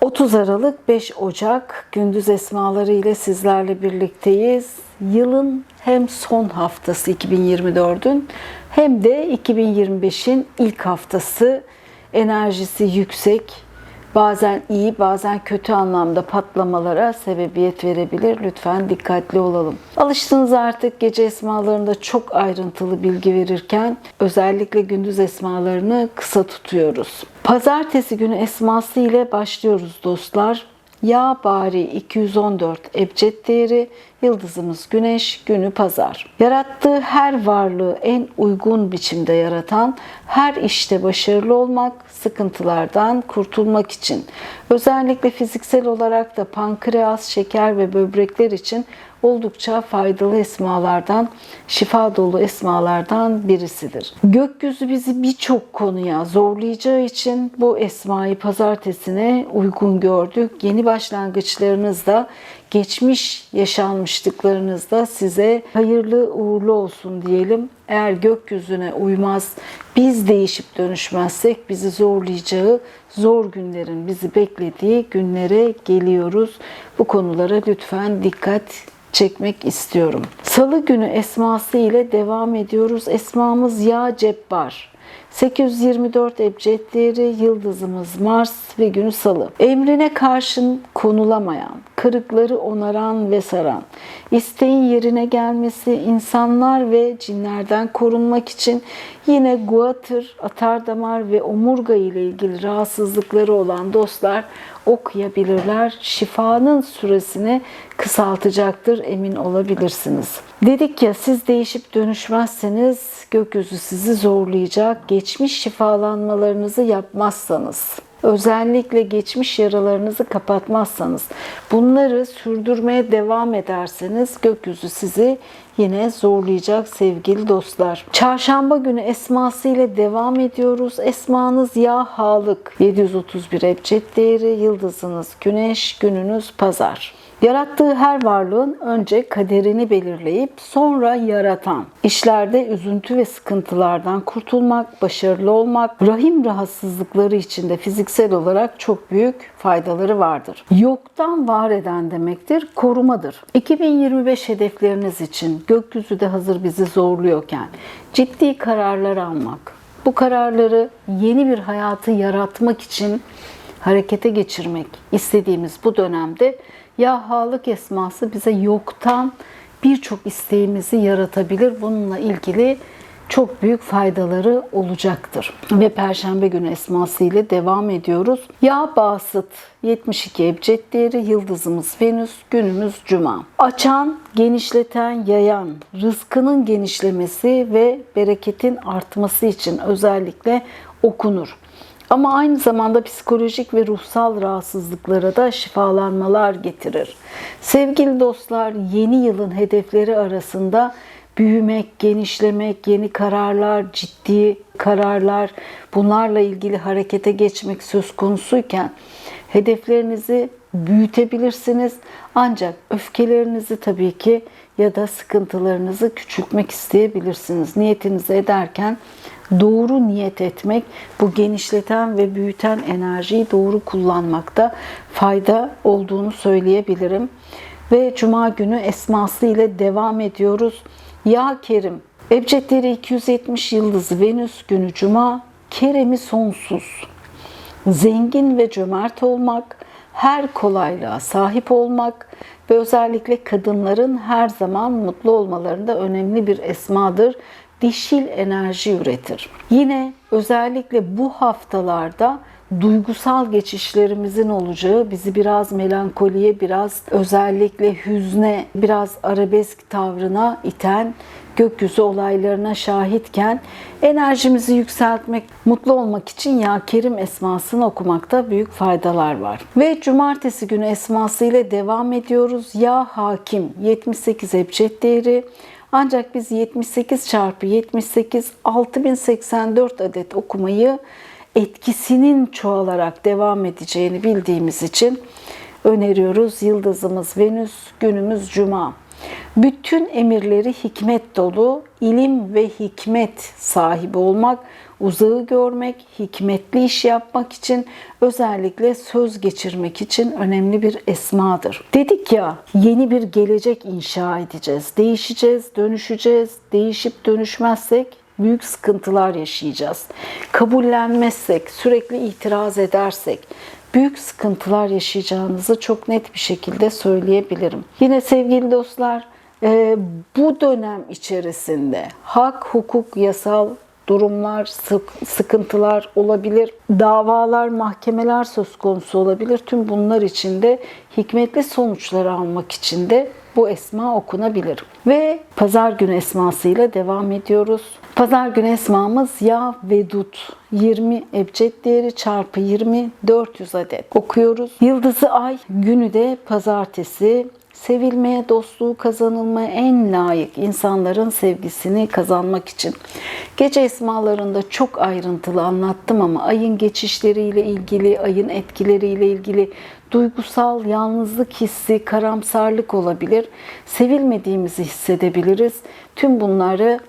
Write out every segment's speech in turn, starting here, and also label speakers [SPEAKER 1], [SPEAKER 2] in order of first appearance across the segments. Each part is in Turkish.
[SPEAKER 1] ...30 Aralık 5 Ocak gündüz esmaları ile sizlerle birlikteyiz. Yılın hem son haftası 2024'ün hem de 2025'in ilk haftası enerjisi yüksek, bazen iyi bazen kötü anlamda patlamalara sebebiyet verebilir. Lütfen dikkatli olalım. Alıştınız artık gece esmalarında çok ayrıntılı bilgi verirken özellikle gündüz esmalarını kısa tutuyoruz. Pazartesi günü esması ile başlıyoruz dostlar. Ya bari 214 ebced değeri, yıldızımız güneş, günü pazar. Yarattığı her varlığı en uygun biçimde yaratan, her işte başarılı olmak, sıkıntılardan kurtulmak için. Özellikle fiziksel olarak da pankreas, şeker ve böbrekler için oldukça faydalı esmalardan, şifa dolu esmalardan birisidir. Gökyüzü bizi birçok konuya zorlayacağı için bu esmayı pazartesine uygun gördük. Yeni başlangıçlarınızda, geçmiş yaşanmışlıklarınızda size hayırlı uğurlu olsun diyelim. Eğer gökyüzüne uymaz, biz değişip dönüşmezsek bizi zorlayacağı zor günlerin bizi beklediği günlere geliyoruz. Bu konulara lütfen dikkat çekmek istiyorum. Salı günü esması ile devam ediyoruz. Esmamız Ya Cebbar. 824 ebced değeri, yıldızımız Mars ve günü Salı. Emrine karşın konulamayan, kırıkları onaran ve saran, isteğin yerine gelmesi, insanlar ve cinlerden korunmak için yine guatır, atardamar ve omurga ile ilgili rahatsızlıkları olan dostlar okuyabilirler. Şifanın süresini kısaltacaktır emin olabilirsiniz. Dedik ya siz değişip dönüşmezseniz gökyüzü sizi zorlayacak. Geçmiş şifalanmalarınızı yapmazsanız özellikle geçmiş yaralarınızı kapatmazsanız, bunları sürdürmeye devam ederseniz gökyüzü sizi yine zorlayacak sevgili dostlar. Çarşamba günü esması ile devam ediyoruz. Esmanız ya halık 731 ebced değeri, yıldızınız güneş, gününüz pazar. Yarattığı her varlığın önce kaderini belirleyip sonra yaratan, işlerde üzüntü ve sıkıntılardan kurtulmak, başarılı olmak, rahim rahatsızlıkları içinde fiziksel olarak çok büyük faydaları vardır. Yoktan var eden demektir, korumadır. 2025 hedefleriniz için gökyüzü de hazır bizi zorluyorken ciddi kararlar almak, bu kararları yeni bir hayatı yaratmak için harekete geçirmek istediğimiz bu dönemde ya halık esması bize yoktan birçok isteğimizi yaratabilir. Bununla ilgili çok büyük faydaları olacaktır. Ve Perşembe günü esması ile devam ediyoruz. Ya basıt 72 ebced değeri, yıldızımız Venüs, günümüz Cuma. Açan, genişleten, yayan, rızkının genişlemesi ve bereketin artması için özellikle okunur. Ama aynı zamanda psikolojik ve ruhsal rahatsızlıklara da şifalanmalar getirir. Sevgili dostlar, yeni yılın hedefleri arasında büyümek, genişlemek, yeni kararlar, ciddi kararlar, bunlarla ilgili harekete geçmek söz konusuyken hedeflerinizi büyütebilirsiniz. Ancak öfkelerinizi tabii ki ya da sıkıntılarınızı küçültmek isteyebilirsiniz. Niyetinizi ederken doğru niyet etmek, bu genişleten ve büyüten enerjiyi doğru kullanmakta fayda olduğunu söyleyebilirim. Ve Cuma günü esması ile devam ediyoruz. Ya Kerim, Ebcedleri 270 yıldız Venüs günü Cuma, Kerem'i sonsuz. Zengin ve cömert olmak, her kolaylığa sahip olmak ve özellikle kadınların her zaman mutlu olmalarında önemli bir esmadır dişil enerji üretir. Yine özellikle bu haftalarda duygusal geçişlerimizin olacağı, bizi biraz melankoliye, biraz özellikle hüzne, biraz arabesk tavrına iten gökyüzü olaylarına şahitken enerjimizi yükseltmek, mutlu olmak için Ya Kerim esmasını okumakta büyük faydalar var. Ve cumartesi günü esması ile devam ediyoruz. Ya Hakim 78 ebced değeri ancak biz 78 çarpı 78 6084 adet okumayı etkisinin çoğalarak devam edeceğini bildiğimiz için öneriyoruz. Yıldızımız Venüs, günümüz Cuma. Bütün emirleri hikmet dolu, ilim ve hikmet sahibi olmak, uzağı görmek, hikmetli iş yapmak için, özellikle söz geçirmek için önemli bir esmadır. Dedik ya, yeni bir gelecek inşa edeceğiz. Değişeceğiz, dönüşeceğiz. Değişip dönüşmezsek büyük sıkıntılar yaşayacağız. Kabullenmezsek, sürekli itiraz edersek büyük sıkıntılar yaşayacağınızı çok net bir şekilde söyleyebilirim. Yine sevgili dostlar, e, bu dönem içerisinde hak, hukuk, yasal durumlar, sık- sıkıntılar olabilir. Davalar, mahkemeler söz konusu olabilir. Tüm bunlar içinde hikmetli sonuçları almak için de bu esma okunabilir. Ve pazar günü esmasıyla devam ediyoruz. Pazar günü esmamız Ya Vedut 20 ebced değeri çarpı 20 400 adet okuyoruz. Yıldızı ay günü de pazartesi sevilmeye, dostluğu kazanılmaya en layık insanların sevgisini kazanmak için. Gece esmalarında çok ayrıntılı anlattım ama ayın geçişleriyle ilgili, ayın etkileriyle ilgili duygusal yalnızlık hissi, karamsarlık olabilir. Sevilmediğimizi hissedebiliriz. Tüm bunları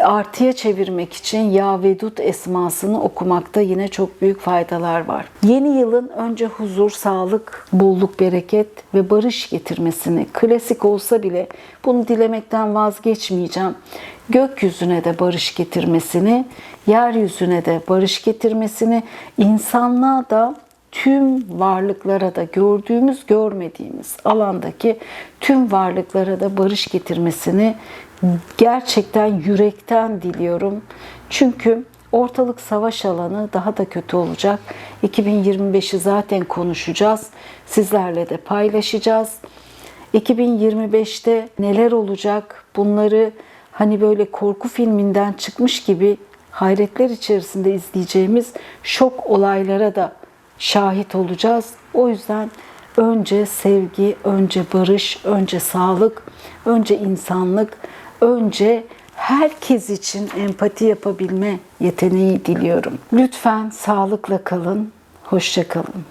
[SPEAKER 1] artıya çevirmek için Ya Vedut esmasını okumakta yine çok büyük faydalar var. Yeni yılın önce huzur, sağlık, bolluk, bereket ve barış getirmesini klasik olsa bile bunu dilemekten vazgeçmeyeceğim. Gökyüzüne de barış getirmesini, yeryüzüne de barış getirmesini, insanlığa da tüm varlıklara da gördüğümüz görmediğimiz alandaki tüm varlıklara da barış getirmesini gerçekten yürekten diliyorum. Çünkü ortalık savaş alanı daha da kötü olacak. 2025'i zaten konuşacağız. Sizlerle de paylaşacağız. 2025'te neler olacak? Bunları hani böyle korku filminden çıkmış gibi hayretler içerisinde izleyeceğimiz şok olaylara da şahit olacağız. O yüzden önce sevgi, önce barış, önce sağlık, önce insanlık, önce herkes için empati yapabilme yeteneği diliyorum. Lütfen sağlıkla kalın, hoşça kalın.